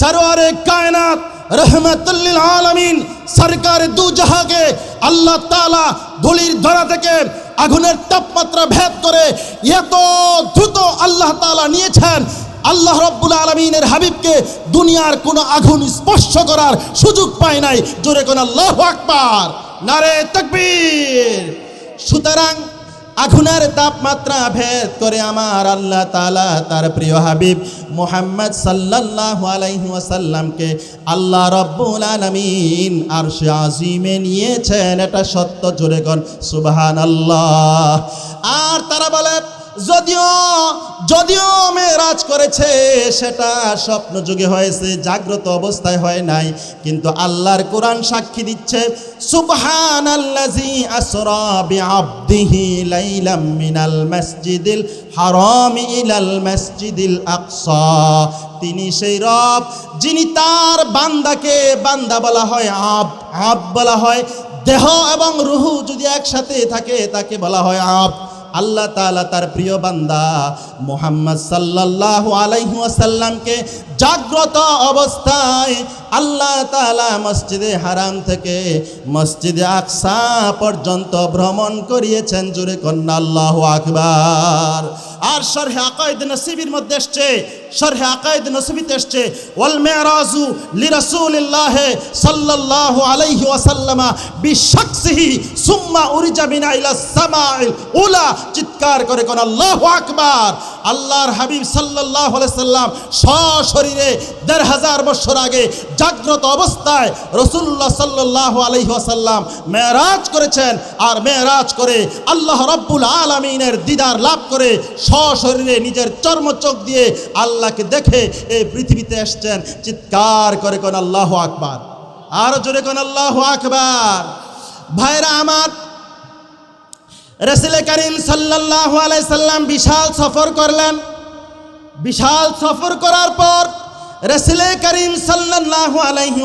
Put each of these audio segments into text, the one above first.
সরওয়ারে কায়নাত রহমতুল্লিল আলমিন সরকার দু জাহাকে আল্লাহ তালা ধুলির ধরা থেকে আগুনের তাপমাত্রা ভেদ করে এত দ্রুত আল্লাহ তালা নিয়েছেন। আল্লাহ রব্বুল আলমিনের হাবিবকে দুনিয়ার কোনো আগুন স্পর্শ করার সুযোগ পায় নাই। জোরে কোন আল্লাহ আকবার। নারে তকবীর। সুতরাং আগুনের তাপমাত্রা ভেদ করে আমার আল্লাহ তালা তার প্রিয় হাবিব মোহাম্মদ সাল্লাহ আলাইসাল্লামকে আল্লাহ রব্বুল আর শাসী আজিমে নিয়েছেন। এটা সত্য, জোরে সুবাহান আল্লাহ আর তারা বলে যদিও যদিও মেরাজ করেছে, সেটা স্বপ্ন যুগে হয়েছে, জাগ্রত অবস্থায় হয় নাই। কিন্তু আল্লাহর কোরআন সাক্ষী দিচ্ছে সুবহান আল্লাজি আসরা বিআবদিহি লাইলাম মিনাল মসজিদিল হারাম ইলাল মসজিদিল আকসা। তিনি সেই রব, যিনি তার বান্দাকে বান্দা বলা হয় আব আব বলা হয়। দেহ এবং রুহু যদি একসাথে থাকে, তাকে বলা হয় আব। আল্লাহ তালা তার প্রিয় বান্দা মোহাম্মদ সাল্লাহ আলাইহি ওয়াসাল্লামকে জাগ্রত অবস্থায় আল্লাহ তাআলা মসজিদে হারাম থেকে মসজিদে আকসা পর্যন্ত ভ্রমণ করিয়েছেন। জুড়ে কন্যা, আল্লাহ আকবার। আর শরহে আকাইদ নসিবির মধ্যে এসছে, শরহে আকাইদ নসিবিতে এসছে, ওয়াল মেরাজু লিরাসূলিল্লাহ সাল্লাল্লাহু আলাইহি ওয়াসাল্লামা বিশাকসিহি সুম্মা উরিজা বিনা ইলা সামাইল উলা। চিৎকার করে কোন, আল্লাহু আকবার। আল্লাহর হাবিব আলাইহি সাল্লাম সশরীরে দেড় হাজার বছর আগে জাগ্রত অবস্থায় রসুল্লাহ সাল্লাল্লাহু আলাইহি ওয়াসাল্লাম মেরাজ করেছেন আর মেরাজ করে আল্লাহ রব্বুল আলামিনের দিদার লাভ করে সশরীরে নিজের চর্ম চোখ দিয়ে আল্লাহকে দেখে এই পৃথিবীতে এসছেন। চিৎকার করে কোন আল্লাহ আকবার। আরও জোরে কোন আল্লাহ আকবার। ভাইরা আমার রসুল করিম আলাই সাল্লাম বিশাল সফর করলেন। বিশাল সফর করার পর রসুল করিম সাল্লাল্লাহু আলাইহি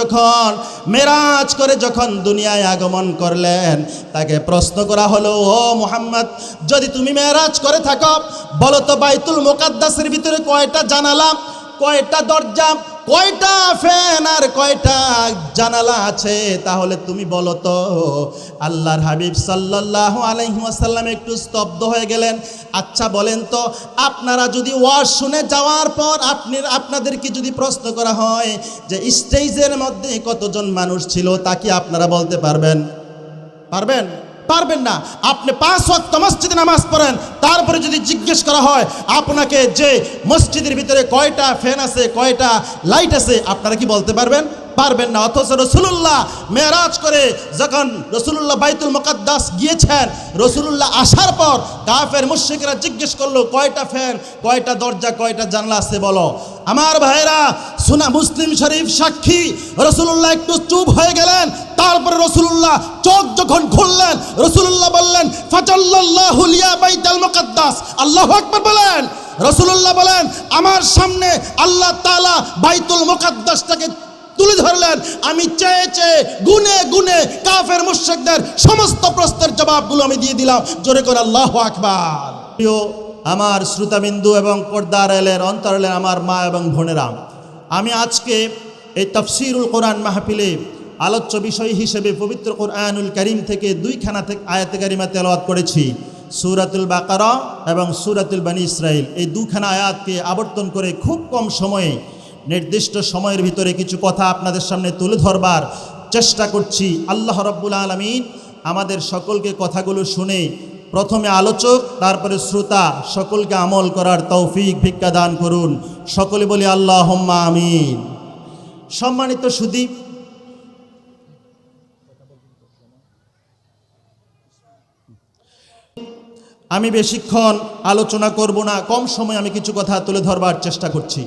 যখন মেরাজ করে যখন দুনিয়ায় আগমন করলেন, তাকে প্রশ্ন করা হলো, ও মোহাম্মদ, যদি তুমি মেরাজ করে থাকো, বলো তো বাইতুল মোকাদ্দাসের ভিতরে কয়টা জানালাম কয়টা দরজা কয়টা ফ্যান আর কয়টা জানালা আছে? তাহলে তুমি বলো তো, আল্লাহর হাবিব সাল্লাল্লাহু আলাইহি ওয়াসাল্লাম একটু স্তব্ধ হয়ে গেলেন। আচ্ছা বলেন তো, আপনারা যদি ওয়াজ শুনে যাওয়ার পর আপনি, আপনাদেরকে যদি প্রশ্ন করা হয় যে স্টেজের মধ্যে কতজন মানুষ ছিল, তা কি আপনারা বলতে পারবেন? পারবেন? পারবেন না। আপনি পাঁচ ওয়াক্ত মসজিদে নামাজ পড়েন, তারপরে যদি জিজ্ঞেস করা হয়, আপনাকে যে মসজিদের ভিতরে কয়টা ফ্যান আছে, কয়টা লাইট আছে, আপনারা কি বলতে পারবেন? পারবেন না। অথচ রসুল্লাহ মেরাজ করে যখন রসুল্লাহ বাইতুল মুকাদ্দাস গিয়েছেন রসুল্লাহ আসার পর কাফের মুশ্রিকরা জিজ্ঞেস করল, কয়টা ফ্যান, কয়টা দরজা, কয়টা জানলা আছে বলো? আমার ভাইরা সুনা মুসলিম শরীফ সাক্ষী রসুল্লাহ একটু চুপ হয়ে গেলেন, তারপরে রসুল্লাহ চোখ যখন খুললেন রসুল্লাহ বললেন আল্লাহু আকবার বলেন রসুল্লাহ বলেন, আমার সামনে আল্লাহ তাআলা বাইতুল মুকাদ্দাসটাকে তুলে ধরলেন। আমি চেয়ে চেয়ে গুনে গুনে কাফের মুশ্রিকদের সমস্ত প্রশ্নের জবাবগুলো আমি দিয়ে দিলাম। জোরে করে আল্লাহ আকবার। আমার শ্রোতাবিন্দু এবং পর্দার এলের অন্তরালের আমার মা এবং বোনেরা আমি আজকে এই তফসিরুল কোরআন মাহফিলে আলোচ্য বিষয় হিসেবে পবিত্র কোরআনুল করিম থেকে দুইখানা থেকে আয়াতে কারিমা তেলাওয়াত করেছি। সুরাতুল বাকারা এবং সুরাতুল বানী ইসরাইল এই দুখানা আয়াতকে আবর্তন করে খুব কম সময়ে, নির্দিষ্ট সময়ের ভিতরে কিছু কথা আপনাদের সামনে তুলে ধরবার চেষ্টা করছি। আল্লাহ রব্বুল আলমিন আমাদের সকলকে কথাগুলো শুনে প্রথমে আলোচক, তারপরে শ্রোতা, সকলকে আমল করার তৌফিক, ভিক্ষা দান করুন। সকলে বলি আল্লাহ আমিন। সম্মানিত সুদীপ, আমি বেশিক্ষণ আলোচনা করব না, কম সময় আমি কিছু কথা তুলে ধরবার চেষ্টা করছি।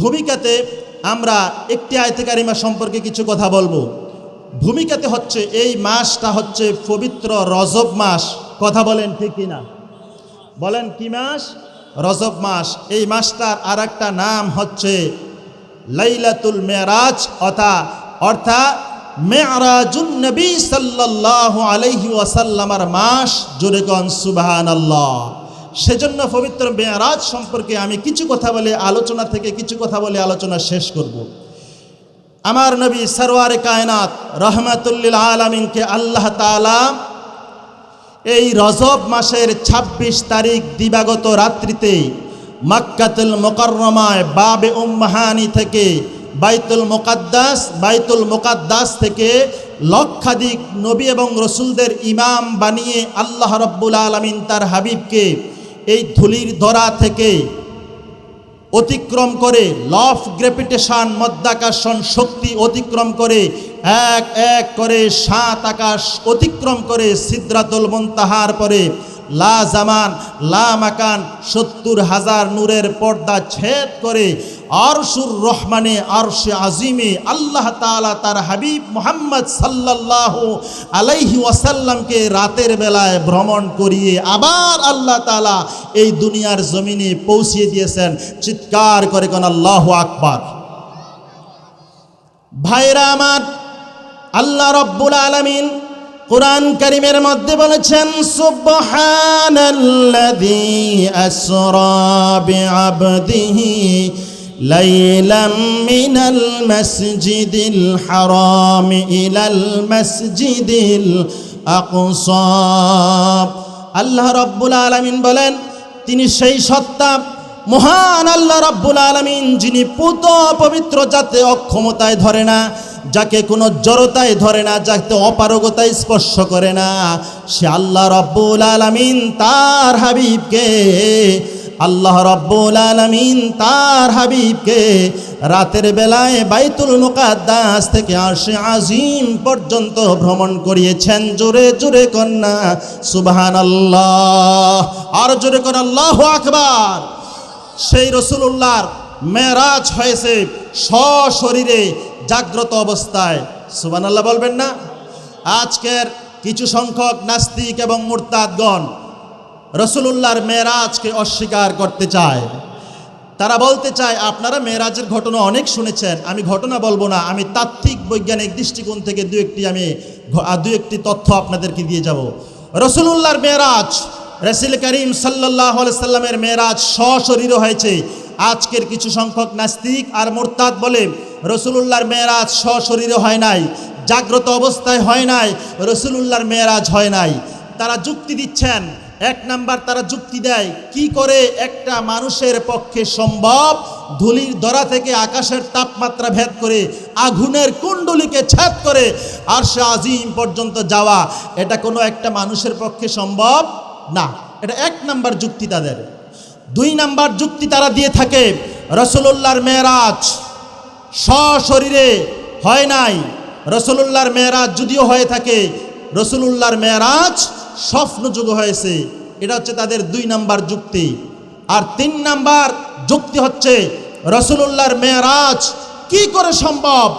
ভূমিকাতে আমরা একটি আয়তকারিমা সম্পর্কে কিছু কথা বলব। ভূমিকাতে হচ্ছে এই মাসটা হচ্ছে পবিত্র রজব মাস। কথা বলেন ঠিক কিনা? বলেন, কি মাস? রজব মাস। এই মাসটার আর একটা নাম হচ্ছে লাইলাতুল মেরাজ, অথা, অর্থাৎ মেয়ারাজুন নবী সাল্লাল্লাহু আলাইহি ওয়াসাল্লামার মাস জোরেগন সুবহানাল্লাহ। সেজন্য পবিত্র মেয়ারাজ সম্পর্কে আমি কিছু কথা বলে আলোচনা থেকে কিছু কথা বলে আলোচনা শেষ করব। আমার নবী সরওয়ারে কায়নাত রহমাতুল্লিল আলমিনকে আল্লাহ তালা এই রজব মাসের ২৬ তারিখ দিবাগত রাত্রিতে মাক্কাতুল মোকাররমায় বাবে উম্মাহানি থেকে বাইতুল মোকাদ্দাস বাইতুল মোকাদ্দাস থেকে লক্ষাধিক নবী এবং রসুলদের ইমাম বানিয়ে আল্লাহ রব্বুল আলমিন তার হাবিবকে এই ধুলির ধরা থেকে অতিক্রম করে লফ গ্রেপিটেশন, মধ্যাকর্ষণ শক্তি অতিক্রম করে, এক এক করে সাত আকাশ অতিক্রম করে সিদ্রাতুল মন্তাহার পরে, লা জামান, লা মাকান, সত্তর হাজার নূরের পর্দা ছেদ করে আরশুর রহমানে, আরশে আজিমে আল্লাহ তালা তার হাবিব মোহাম্মদ সাল্লাল্লাহু আলাইহি ওয়াসাল্লামকে রাতের বেলায় ভ্রমণ করিয়ে আবার আল্লাহ তালা এই দুনিয়ার জমিনে পৌঁছিয়ে দিয়েছেন। চিৎকার করে কোন, আল্লাহ আকবার। ভাইরা আমার, আল্লাহ রব্বুল আলামিন কোরআন করিমের মধ্যে বলেছেন, সুবহানাল্লাযী আসরা বিআবদিহি লাইলাম মিনাল মাসজিদিল হারাম ইলাল মাসজিদিল আকসা। আল্লাহ রব্বুল আলামিন বলেন, তিনি সেই সত্তা, মহান আল্লাহ রাব্বুল আলামিন, যিনি পুত পবিত্র যাতে অক্ষমতায় ধরে না, যাকে কোনো জড়তায় ধরে না, যাকে অপারগতায় স্পর্শ করে না, সে আল্লাহ রব্বুল আলামিন তার হাবিবকে আল্লাহ রব্বুল আলামিন তার হাবিবকে রাতের বেলায় বাইতুল মুকাদ্দাস থেকে আসে আজিম পর্যন্ত ভ্রমণ করিয়েছেন। জোরে জোরে কন্যা সুবহান আল্লাহ আর জোরে কন আল্লাহ আকবার। সেই রসুল্লাহর মেরাজ হয়েছে সশরীরে জাগ্রত অবস্থায়। সুবান আল্লাহ বলবেন না? আজকের কিছু সংখ্যক নাস্তিক এবং মুরতাদগণ রসুলুল্লাহর মেরাজকে অস্বীকার করতে চায়। তারা বলতে চায়, আপনারা মেয়েরাজের ঘটনা অনেক শুনেছেন। আমি ঘটনা বলব না। আমি তাত্ত্বিক বৈজ্ঞানিক দৃষ্টিকোণ থেকে দু একটি আমি দু একটি তথ্য আপনাদেরকে দিয়ে যাব। রসুলুল্লাহর মেয়েরাজ, রসিল করিম সাল্লাহ সাল্লামের মেয়েরাজ সশরীর হয়েছে। আজকের কিছু সংখ্যক নাস্তিক আর মোরতাদ বলে, রসুলুল্লাহর মেয়েরাজ সশরীরে হয় নাই, জাগ্রত অবস্থায় হয় নাই, রসুলুল্লাহর মেয়েরাজ হয় নাই। তারা যুক্তি দিচ্ছেন এক নাম্বার তারা যুক্তি দেয়, কি করে একটা মানুষের পক্ষে সম্ভব? ধুলির দরা থেকে আকাশের তাপমাত্রা ভেদ করে আগুনের কুণ্ডলিকে ছেদ করে আর সে আজিম পর্যন্ত যাওয়া, এটা কোনো একটা মানুষের পক্ষে সম্ভব? না, এটা এক নাম্বার যুক্তি তাদের। দুই নাম্বার যুক্তি তারা দিয়ে থাকে রসুল্লাহর মেয়েরাজ সশরীরে হয় নাই। রসুলুল্লাহর মেয়েরাজ যদিও হয়ে থাকে রসুলুল্লাহর মেয়েরাজ স্বপ্নযুগ হয়েছে। এটা হচ্ছে তাদের দুই নাম্বার যুক্তি। আর তিন নাম্বার যুক্তি হচ্ছে রসুলুল্লাহর মেয়েরাজ কি করে সম্ভব?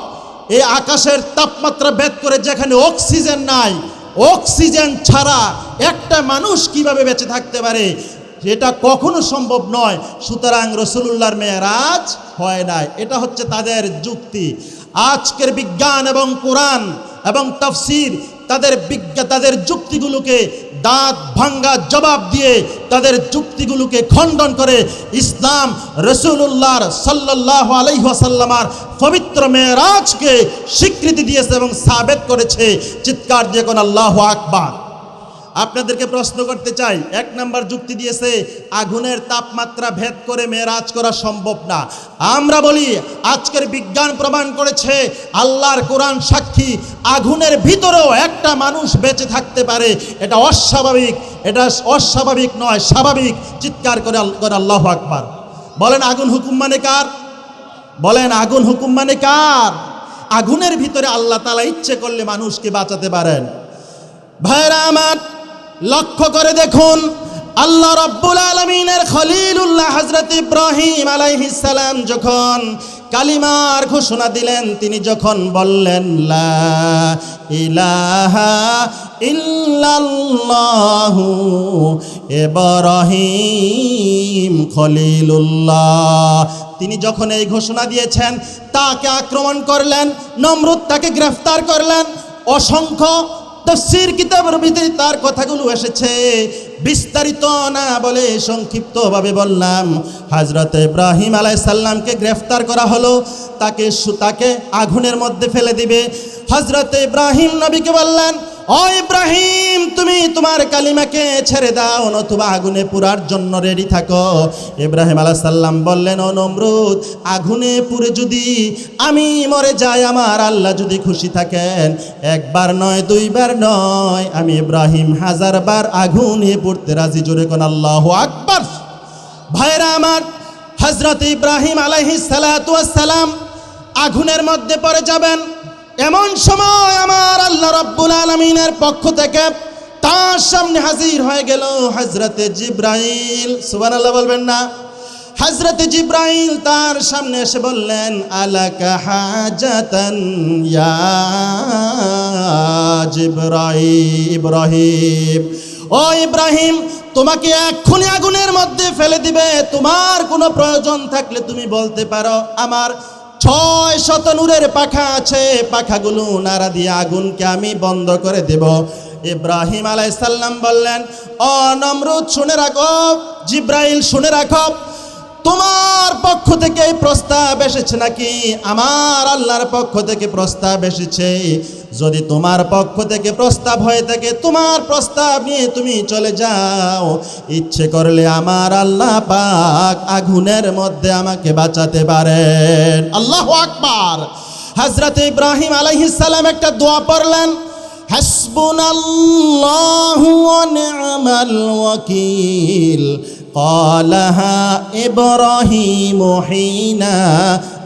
এই আকাশের তাপমাত্রা ভেদ করে যেখানে অক্সিজেন নাই, অক্সিজেন ছাড়া একটা মানুষ কীভাবে বেঁচে থাকতে পারে? এটা কখনো সম্ভব নয়। সুতরাং রসুলুল্লাহর মেয়েরাজ হয় নাই। এটা হচ্ছে তাদের যুক্তি। আজকের বিজ্ঞান এবং কোরআন এবং তফসির তাদের বিজ্ঞা, তাদের যুক্তিগুলোকে দাঁত ভাঙ্গা জবাব দিয়ে তাদের যুক্তিগুলোকে খণ্ডন করে ইসলাম রসুল্লাহর সাল্লাহ আলহাসাল্লামার পবিত্র মেয়েরাজকে স্বীকৃতি দিয়েছে এবং সাবেত করেছে। চিৎকার দিয়ে কোন আল্লাহ আকবার। আপনাদেরকে প্রশ্ন করতে চাই, এক নাম্বার যুক্তি দিয়েছে, আগুনের তাপমাত্রা ভেদ করে মেরাজ করা সম্ভব না। আমরা বলি, আজকের বিজ্ঞান প্রমাণ করেছে, আল্লাহর কোরআন সাক্ষী, আগুনের ভিতরেও একটা মানুষ বেঁচে থাকতে পারে। এটা অস্বাভাবিক এটা অস্বাভাবিক নয়, স্বাভাবিক। চিৎকার করে করে আল্লাহ আকবার। বলেন, আগুন হুকুম মানে কার? বলেন, আগুন হুকুম মানে কার? আগুনের ভিতরে আল্লাহ তালা ইচ্ছে করলে মানুষকে বাঁচাতে পারেন। ভাইরা আমার লক্ষ্য করে দেখুন, আল্লাহ রব্বুল আলমিনের খলিলুল্লাহ হজরত ইব্রাহিম আলাইহিস সালাম যখন কালিমার ঘোষণা দিলেন, তিনি যখন বললেন, লা ইলাহা ইল্লাল্লাহু খলিলুল্লাহ, তিনি যখন এই ঘোষণা দিয়েছেন, তাকে আক্রমণ করলেন, নমরুদ তাকে গ্রেফতার করলেন, অসংখ্য তফসির কিতাবের ভিতরে তার কথাগুলো এসেছে। বিস্তারিত না বলে সংক্ষিপ্তভাবে বললাম হাজরত ইব্রাহিম আলাইসাল্লামকে গ্রেফতার করা হলো, তাকে সুতাকে আগুনের মধ্যে ফেলে দিবে। হজরত ইব্রাহিম নবীকে বললেন ও ইব্রাহিম, তুমি তোমার কালিমাকে ছেড়ে দাও, নতুবা আগুনে পুরার জন্য রেডি থাকো। ইব্রাহিম আলাহ সাল্লাম বললেন, ও নমরুদ, আগুনে পুড়ে যদি আমি মরে যাই, আমার আল্লাহ যদি খুশি থাকেন, একবার নয়, দুইবার নয়, আমি ইব্রাহিম হাজারবার আগুনে পড়তে রাজি। জোরে কোন আল্লাহ আকবার। ভাইরা আমার হজরত ইব্রাহিম আলাইহিস সালাম আগুনের মধ্যে পড়ে যাবেন। এমন সময় আমার আল্লাহ রব্বুল আলমিনের পক্ষ থেকে তার সামনে হাজির হয়ে গেল হজরতে জিব্রাইল। সুবান আল্লাহ বলবেন না। হজরত জিব্রাইল তার সামনে এসে বললেন, আলাকা ইব্রাহিম। ও ইব্রাহিম, তোমাকে এক্ষুনি আগুনের মধ্যে ফেলে দিবে। তোমার কোনো প্রয়োজন থাকলে তুমি বলতে পারো। আমার ছয় শত নূরের পাখা আছে, পাখাগুলো নাড়া দিয়ে আগুনকে আমি বন্ধ করে দেব। ইব্রাহিম আলাইসাল্লাম বললেন অ নমরুদ, শুনে রাখো। জিব্রাইল, শুনে রাখো। তোমার পক্ষ থেকে এই এসেছে নাকি? আমার আল্লাহর পক্ষ থেকে প্রস্তাব এসেছে। যদি তোমার পক্ষ থেকে প্রস্তাব হয়ে থাকে, তোমার প্রস্তাব নিয়ে তুমি চলে যাও। ইচ্ছে করলে আমার আল্লাহ পাক আগুনের মধ্যে আমাকে বাঁচাতে পারেন। আল্লাহ আকবার। হজরত ইব্রাহিম আলাইহিস সালাম একটা দোয়া পড়লেন, হাসবুনাল্লাহু ওয়া নি'মাল ওয়াকিল। قالها إبراهيم حين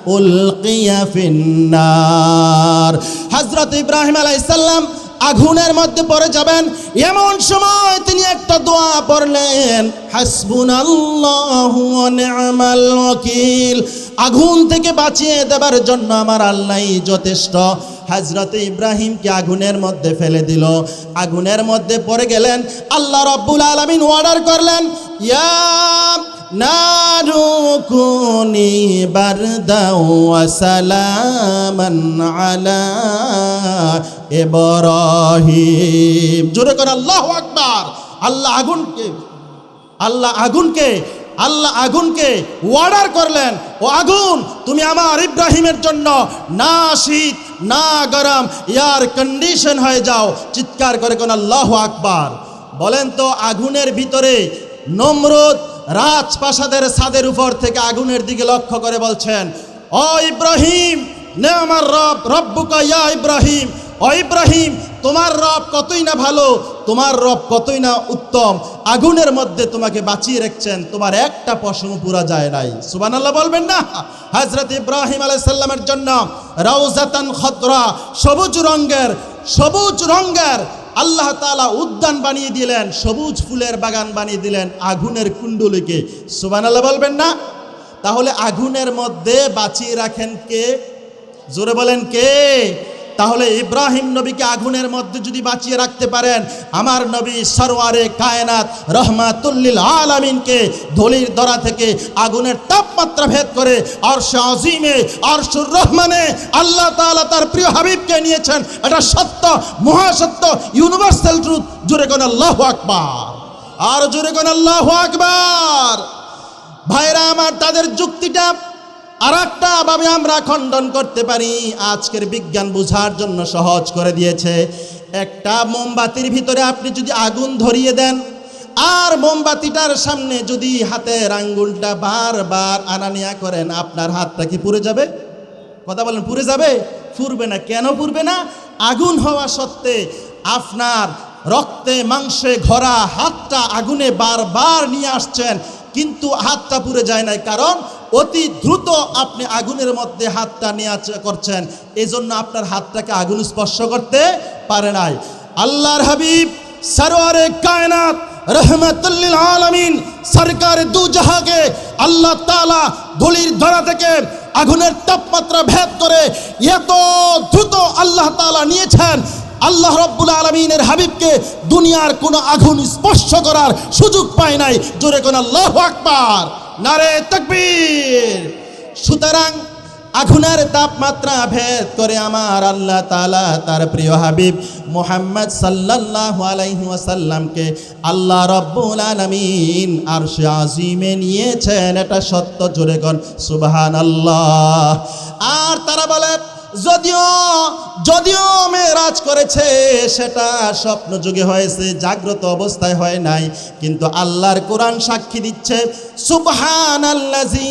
ألقي في النار حضرت إبراهيم عليه السلام আগুনের মধ্যে পড়ে যাবেন এমন সময় তিনি একটা দোয়া পড়লেন হাসবুনাল্লাহু ওয়া নি'মাল ওয়াকিল আগুন থেকে বাঁচিয়ে দেবার জন্য আমার আল্লাহই যথেষ্ট হাজরতে ইব্রাহিমকে আগুনের মধ্যে ফেলে দিল। আগুনের মধ্যে পড়ে গেলেন, আল্লাহ রব্বুল আলামিন অর্ডার করলেন আলা জোরে করে আল্লাহু আল্লাহ আল্লাহ আল্লাহ করলেন, ও আগুন, তুমি আমার ইব্রাহিমের জন্য না শীত না গরম এয়ার কন্ডিশন হয়ে যাও। চিৎকার করে কোন আল্লাহ আকবার। বলেন তো, আগুনের ভিতরে নমরুদ রাজপ্রাসাদের ছাদের উপর থেকে আগুনের দিকে লক্ষ্য করে বলছেন, ও ইব্রাহিম, নে আমার রব, রব্বুকা ইয়া ইব্রাহিম, ও ইব্রাহিম তোমার রব কতই না ভালো, তোমার রব কতই না উত্তম, আগুনের মধ্যে তোমাকে বাঁচিয়ে রেখেছেন, তোমার একটা পশম পুরা যায় নাই। সুবান আল্লাহ বলবেন না? হজরত ইব্রাহিম আলাইসাল্লামের জন্য রাউজাতান খতরা সবুজ রঙ্গের সবুজ রঙ্গের আল্লাহ তাআলা উদ্যান বানিয়ে দিলেন, সবুজ ফুলের বাগান বানিয়ে দিলেন আগুনের কুণ্ডুলিকে। সুবান আল্লাহ বলবেন না? তাহলে আগুনের মধ্যে বাঁচিয়ে রাখেন কে? জোরে বলেন কে? তাহলে ইব্রাহিম নবীকে আগুনের মধ্যে যদি বাঁচিয়ে রাখতে পারেন, আমার নবী সরওয়ারে কায়নাত রহমাতুল্লিল আলামিনকে ধলির দরা থেকে আগুনের তাপমাত্রা ভেদ করে অর্শ আজিমে অর্শুর রহমানে আল্লাহ তাআলা তার প্রিয় হাবিবকে নিয়েছেন। এটা সত্য, মহাসত্য ইউনিভার্সাল ট্রুথ জুড়ে কোন আল্লাহ আকবার। আর জুড়ে কোন আল্লাহ আকবার। ভাইরা আমার, তাদের যুক্তিটা আর একটা ভাবে আমরা খণ্ডন করতে পারি, আজকের বিজ্ঞান বোঝার জন্য সহজ করে দিয়েছে। একটা মোমবাতির ভিতরে আপনি যদি আগুন ধরিয়ে দেন, আর মোমবাতিটার সামনে যদি হাতের আঙ্গুলটা বারবার আনানিয়া করেন, আপনার হাতটা কি পুড়ে যাবে? কথা বলেন, পুড়ে যাবে? পুড়বে না। কেন পুড়বে না? আগুন হওয়া সত্ত্বে আপনার রক্তে, মাংসে ঘরা হাতটা আগুনে বারবার নিয়ে আসছেন, কিন্তু হাতটা পুড়ে যায় নাই। কারণ অতি দ্রুত আপনি আগুনের মধ্যে হাতটা নিয়ে করছেন। এই জন্য আপনার হাতটাকে আগুন স্পর্শ করতে পারে নাই। আল্লাহর হাবিব, সরোয়ারে কায়নাত, রহমতুল্লিল আলমিন, সরকার দু জাহাকে আল্লাহ তালা ধুলির ধরা থেকে আগুনের তাপমাত্রা ভেদ করে এত দ্রুত আল্লাহ তালা নিয়েছেন। আল্লাহ রব্বুল আলমিনের হাবিবকে দুনিয়ার কোনো আগুন স্পর্শ করার সুযোগ পায় নাই। জোরে কোন আল্লাহ আকবার। নারে তকবীর। সুতরাং আগুনের তাপমাত্রা ভেদ করে আমার আল্লাহ তালা তার প্রিয় হাবিব মোহাম্মদ সাল্লাহ আলাইহি ওয়াসাল্লামকে আল্লাহ রব্বুল আলমিন আর সে আজিমে নিয়েছেন। এটা সত্য, জোরে গন সুবাহান আল্লাহ আর তারা বলে যদিও যদিও মেয়েরাজ করেছে, সেটা স্বপ্ন যুগে হয়েছে, জাগ্রত অবস্থায় হয় নাই। কিন্তু আল্লাহর কোরআন সাক্ষী দিচ্ছে সুবহান আল্লাজি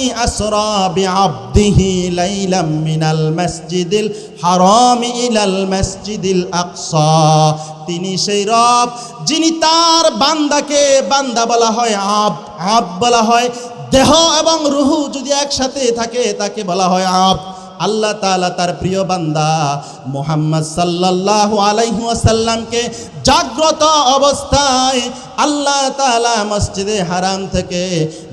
মিনাল মসজিদিল তিনি সেই রব, যিনি তার বান্দাকে বান্দা বলা হয় আব আব বলা হয়। দেহ এবং রুহু যদি একসাথে থাকে, তাকে বলা হয় আব। আল্লাহ তালা তার প্রিয় বান্দা মোহাম্মদ সাল্লাহ আলাইহাসাল্লামকে জাগ্রত অবস্থায় আল্লাহ তালা মসজিদে হারাম থেকে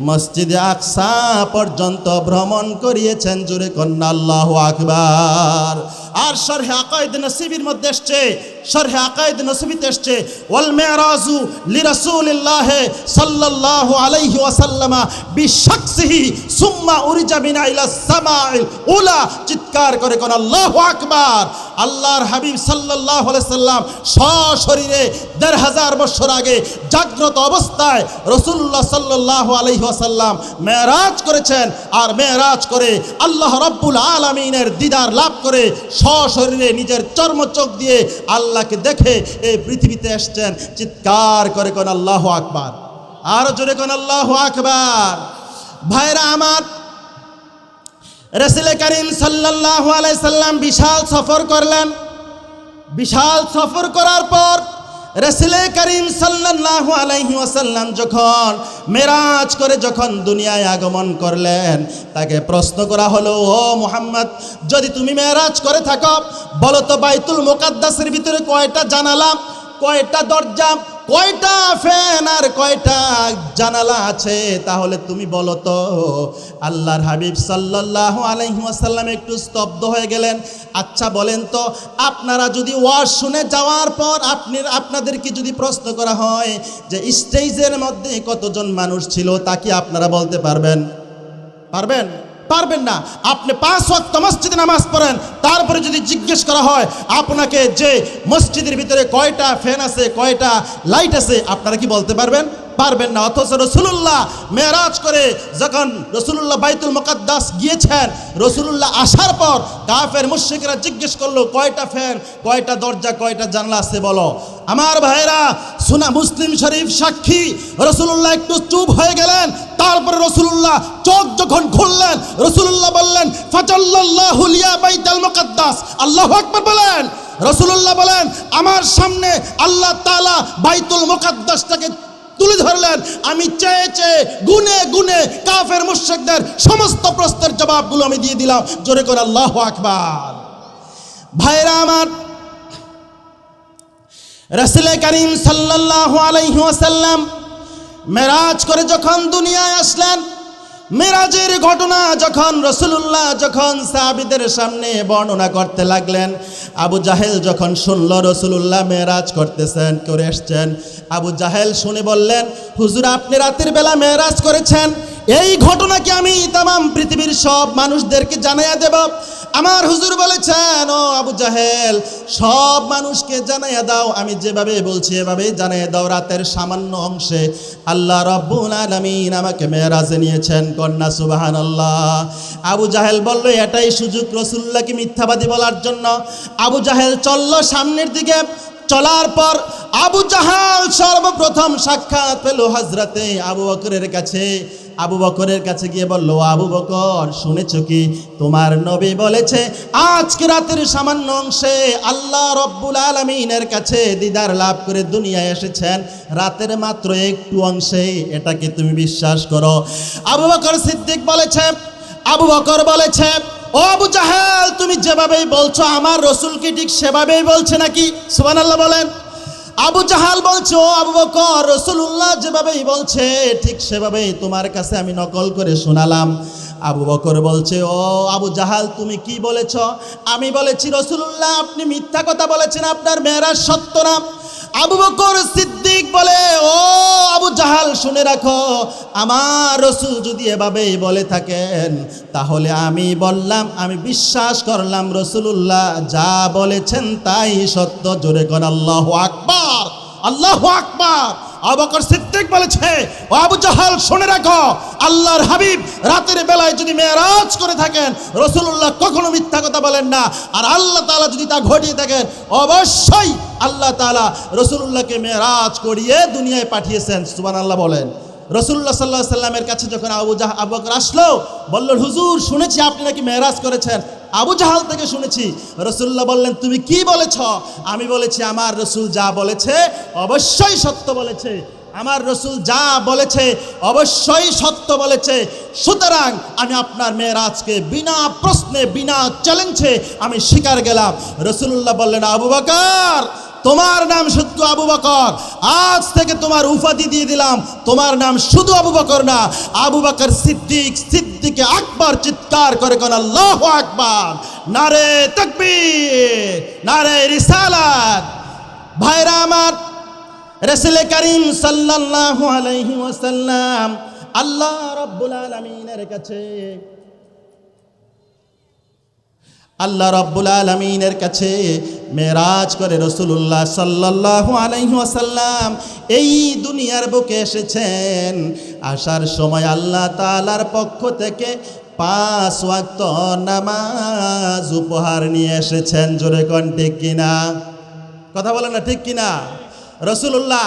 মসজিদে আকসা পর্যন্ত ভ্রমণ করিয়েছেন। জুড়ে কন্যা আল্লাহ আকবার। আর শরহে আকাইদ নসিবির মধ্যে এসছে, শরহে আকাইদ নসিবিতে এসছে, ওয়াল মেরাজু লিরাসূলিল্লাহ সাল্লাল্লাহু আলাইহি ওয়াসাল্লামা বিশাকসিহি সুম্মা উরিজা বিনা ইলা সামাইল উলা, চিৎকার করে কোন আল্লাহু আকবার। আল্লাহর হাবিব সাল্লাল্লাহু আলাইহি সাল্লাম সশরীরে দেড় হাজার বছর আগে জাগ্রত অবস্থায় রসুল্লাহ সাল্লাল্লাহু আলাইহি ওয়াসাল্লাম মেরাজ করেছেন, আর মেরাজ করে আল্লাহ রব্বুল আলামিনের দিদার লাভ করে সশরীরে নিজের চর্মচোখ দিয়ে আল্লাহকে দেখে এই পৃথিবীতে এসছেন, চিৎকার করে কোন আল্লাহ আকবার। আরও জোরে কোন আল্লাহ আকবার। ভাইরা আমার রসিল করিম সাল্লাহ আলাই সাল্লাম বিশাল সফর করলেন। বিশাল সফর করার পর রসুল করিম সাল্লাহ আলাইহি ওয়াসাল্লাম যখন মেরাজ করে যখন দুনিয়ায় আগমন করলেন, তাকে প্রশ্ন করা হলো, ও মোহাম্মদ, যদি তুমি মেরাজ করে থাকো, বলো তো বাইতুল মোকাদ্দাসের ভিতরে কয়টা জানালাম কয়টা দরজা কয়টা ফ্যান আর কয়টা জানালা আছে? তাহলে তুমি বলো তো, আল্লাহর হাবিব সাল্লাল্লাহু আলাইহি ওয়াসাল্লাম একটু স্তব্ধ হয়ে গেলেন। আচ্ছা বলেন তো, আপনারা যদি ওয়াজ শুনে যাওয়ার পর আপনি আপনাদেরকে যদি প্রশ্ন করা হয় যে স্টেজের মধ্যে কতজন মানুষ ছিল, তা কি আপনারা বলতে পারবেন? পারবেন? পারবেন না। আপনি পাঁচ ওয়াক্ত মসজিদে নামাজ পড়েন, তারপরে যদি জিজ্ঞেস করা হয়, আপনাকে যে মসজিদের ভিতরে কয়টা ফ্যান আছে, কয়টা লাইট আছে, আপনারা কি বলতে পারবেন? পারবেন না। অথচ রসুল্লাহ মেরাজ করে যখন রসুল্লাহ বাইতুল মোকাদ্দাস গিয়েছেন রসুল্লাহ আসার পর কাফের মুশিকরা জিজ্ঞেস করল, কয়টা ফ্যান, কয়টা দরজা, কয়টা জানলা আছে বলো? আমার ভাইরা সুনা মুসলিম শরীফ সাক্ষী রসুল্লাহ একটু চুপ হয়ে গেলেন, তারপরে রসুল্লাহ চোখ যখন খুললেন রসুল্লাহ বললেন বাইতাল মুকাদ্দাস। আল্লাহু আকবার বলেন। রসুল্লাহ বলেন, আমার সামনে আল্লাহ তাআলা বাইতুল মুকাদ্দাসটাকে তুলে ধরলেন। আমি চেয়ে চেয়ে, গুনে গুনে কাফের মুশরিকদের সমস্ত প্রশ্নের জবাবগুলো আমি দিয়ে দিলাম। জোরে করে আল্লাহ আকবার। ভাইরা আমার, রসুল করিম সাল্লাহ আলাইহি ওয়াসাল্লাম মেরাজ করে যখন দুনিয়ায় আসলেন মেরাজের ঘটনা যখন রসুল্লাহ যখন সাহাবিদের সামনে বর্ণনা করতে লাগলেন, আবু জাহেল যখন শুনল রসুল্লাহ মেরাজ করতেছেন, করে এসছেন আবু জাহেল শুনে বললেন, হুজুর, আপনি রাতের বেলা মেরাজ করেছেন? এই ঘটনাকে আমি তাম পৃথিবীর সব মানুষদেরকে জানাইয়া দেব। আমার হুজুর বলেছেন, ও আবু জাহেল, সব মানুষকে জানাইয়া দাও, আমি যেভাবে বলছি এভাবে জানাইয়া দাও, রাতের সামান্য অংশে আল্লাহ রব্বুল আলামিন আমাকে মেয়েরাজে নিয়েছেন, কন্যা সুবাহান আল্লাহ আবু জাহেল বলল, এটাই সুযোগ রসুল্লাহকে মিথ্যাবাদী বলার জন্য। আবু জাহেল চলল সামনের দিকে, চলার পর আবু জাহাল সর্বপ্রথম সাক্ষাৎ পেল হজরতে আবু বকরের কাছে। আবু বকরের কাছে গিয়ে বলল, আবু বকর, শুনেছ কি? তোমার নবী বলেছে, আজকে রাতের সামান্য অংশে আল্লাহ রব্বুল আলমিনের কাছে দিদার লাভ করে দুনিয়ায় এসেছেন। রাতের মাত্র একটু অংশে এটাকে তুমি বিশ্বাস করো। আবু বকর সিদ্দিক বলেছে, আবু বকর বলেছে, ও আবু জাহেল, তুমি যেভাবেই বলছো, আমার রসুল কি ঠিক সেভাবেই বলছে নাকি? সুবান আল্লাহ বলেন। আবু জাহাল বলছো আবু বকর রসুল্লাহ যেভাবেই বলছে, ঠিক সেভাবেই তোমার কাছে আমি নকল করে শোনালাম। আবু বকর বলছে, ও আবু জাহাল, তুমি কি বলেছ? আমি বলেছি রসুল্লাহ আপনি মিথ্যা কথা বলেছেন, আপনার মেয়েরা সত্য না। আবু বকর সিদ্দিক বলে, ও আবু জাহাল, শুনে রাখো, আমার রসুল যদি এভাবেই বলে থাকেন, তাহলে আমি বললাম, আমি বিশ্বাস করলাম রসুলুল্লাহ যা বলেছেন তাই সত্য। জোরে কর আল্লাহ আকবার আল্লাহ আকবার। আবু বকর সিদ্দিক বলেছে, ও আবু জাহাল, শুনে রাখো, আল্লাহর হাবিব রাতের বেলায় যদি মেয়ারাজ করে থাকেন রসুল্লাহ কখনো মিথ্যা কথা বলেন না। আর আল্লাহ তাআলা যদি তা ঘটিয়ে থাকেন, অবশ্যই আল্লাহ তাআলা রসুল্লাহকে মেয়ারাজ করিয়ে দুনিয়ায় পাঠিয়েছেন। সুবান আল্লাহ বলেন রসুল্লাহ সাল্লাহ সাল্লামের কাছে যখন আবু জাহ, আবু আসলো বলল হুজুর, শুনেছি আপনি নাকি মেহরাজ করেছেন। আবু জাহাল থেকে শুনেছি রসুল্লাহ বললেন, তুমি কি বলেছ? আমি বলেছি, আমার রসুল যা বলেছে, অবশ্যই সত্য বলেছে। আমার রসুল যা বলেছে, অবশ্যই সত্য বলেছে। সুতরাং আমি আপনার মেয়েরাজকে বিনা প্রশ্নে, বিনা চ্যালেঞ্জে আমি শিকার গেলাম। রসুল্লাহ বললেন, আবু বকর তোমার নাম শুধু আবু বকর। আজ থেকে তোমার উপাধি দিয়ে দিলাম। তোমার নাম শুধু আবু বকর না, আবু বকর সিদ্দিক, সিদ্দিকে আকবর চিৎকার করে কোন, আল্লাহ আকবর। নারে তকবীর, নারে রিসালাত। ভাইরা আমার, রসুল করিম সাল্লাল্লাহু আলাইহি ওয়াসাল্লাম আল্লাহ রাব্বুল আলামিনের কাছে আল্লাহ রব্বুল আলমিনের কাছে মেরাজ করে রসুল্লাহ সাল্লাল্লাহু আলাইহি ওয়াসাল্লাম, এই দুনিয়ার বুকে এসেছেন। আসার সময় আল্লাহ তাআলার পক্ষ থেকে পাঁচ ওয়াক্ত নামাজ উপহার নিয়ে এসেছেন। জোরে কন, ঠিক কিনা? কথা বলেন না, ঠিক কিনা? রসুল্লাহ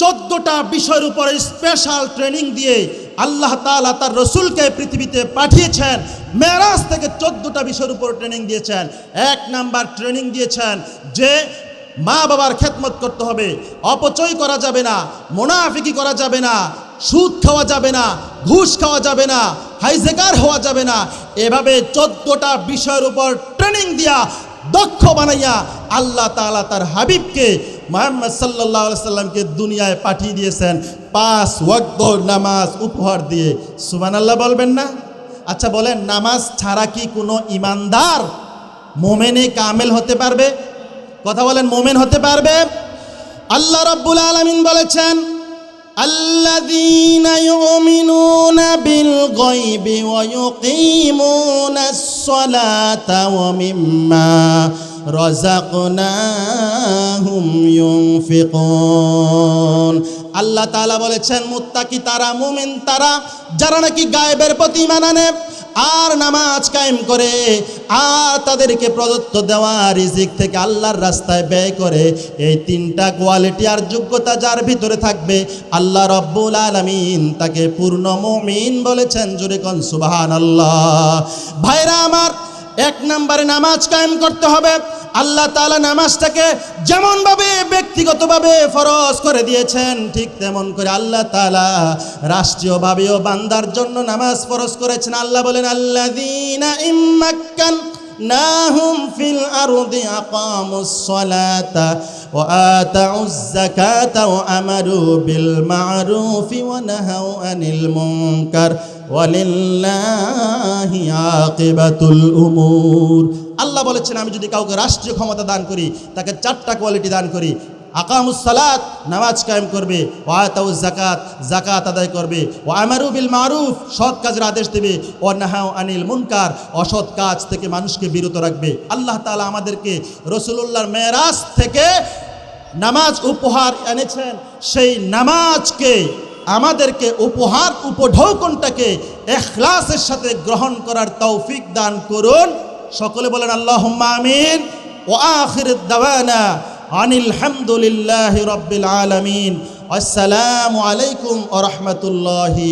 চোদ্দটা বিষয়ের উপরে স্পেশাল ট্রেনিং দিয়ে আল্লাহ তাআলা তার রসুলকে পৃথিবীতে পাঠিয়েছেন। মেরাজ থেকে চোদ্দটা বিষয়ের উপর ট্রেনিং দিয়েছেন। এক নাম্বার ট্রেনিং দিয়েছেন যে মা বাবার খেদমত করতে হবে। অপচয় করা যাবে না, মোনাফিকি করা যাবে না, সুদ খাওয়া যাবে না, ঘুষ খাওয়া যাবে না, হাইজেকার হওয়া যাবে না। এভাবে চোদ্দটা বিষয়ের উপর ট্রেনিং দিয়া দক্ষ বানাইয়া আল্লাহ তাআলা তার হাবিবকে মোহাম্মদ সাল্লাহ সাল্লামকে দুনিয়ায় পাঠিয়ে দিয়েছেন পাঁচ ওয়াক্ত নামাজ উপহার দিয়ে। সুবান আল্লাহ বলবেন না? আচ্ছা বলেন, নামাজ ছাড়া কি কোনো ইমানদার মোমেনে কামেল হতে পারবে? কথা বলেন, মোমেন হতে পারবে? আল্লাহ রব্বুল আলমিন বলেছেন الذين يؤمنون بالغيب ويقيمون الصلاة ومما رزقناهم ينفقون আল্লাহ তাআলা বলেছেন মুত্তাকি তারা মুমিন তারা যারা নাকি গায়েবের প্রতি মানানে আর নামাজ কায়েম করে, আর তাদেরকে প্রদত্ত দেওয়া রিজিক থেকে আল্লাহর রাস্তায় ব্যয় করে, এই তিনটা কোয়ালিটি আর যোগ্যতা যার ভিতরে থাকবে, আল্লাহ রব্বুল আলমিন তাকে পূর্ণ মমিন বলেছেন। জুরে কন সুবাহান আল্লাহ ভাইরা আমার এক নম্বরে নামাজ কায়েম করতে হবে। আল্লাহ তালা নামাজটাকে যেমনভাবে ব্যক্তিগতভাবে ফরজ করে দিয়েছেন, ঠিক তেমন করে আল্লাহ তাআলা রাষ্ট্রীয়ভাবেও বান্দার জন্য নামাজ ফরজ করেছেন। আল্লাহ বলেন, আল্লাযীনা ইম্মাক্কান নাহুম ফিল আরদি আকামুস ওয়া যাকাতা ওয়া আমারু বিল মা'রুফি ওয়া নাহাউ আনিল মুনকার। আল্লাহ বলেছেন, আমি যদি কাউকে রাষ্ট্রীয় ক্ষমতা দান করি, তাকে চারটা কোয়ালিটি দান করি। আকামুস সালাত, নামাজ কায়েম করবে। ও আতাউজ জাকাত জাকাত আদায় করবে। ও আমারু বিল মারুফ, সৎ কাজের আদেশ দেবে। ও নাহাও আনিল মুনকার, অসৎ কাজ থেকে মানুষকে বিরত রাখবে। আল্লাহ তালা আমাদেরকে রসুলুল্লাহর মেরাজ থেকে নামাজ উপহার এনেছেন। সেই নামাজকে আমাদেরকে উপহার উপঢৌকনটাকে এখলাসের সাথে গ্রহণ করার তৌফিক দান করুন। সকলে বলেন আল্লাহ আমিন। ও আখির দাওয়ানা আনিল হামদুলিল্লাহ আলমিন। আসসালামু আলাইকুম ও রহমতুল্লাহি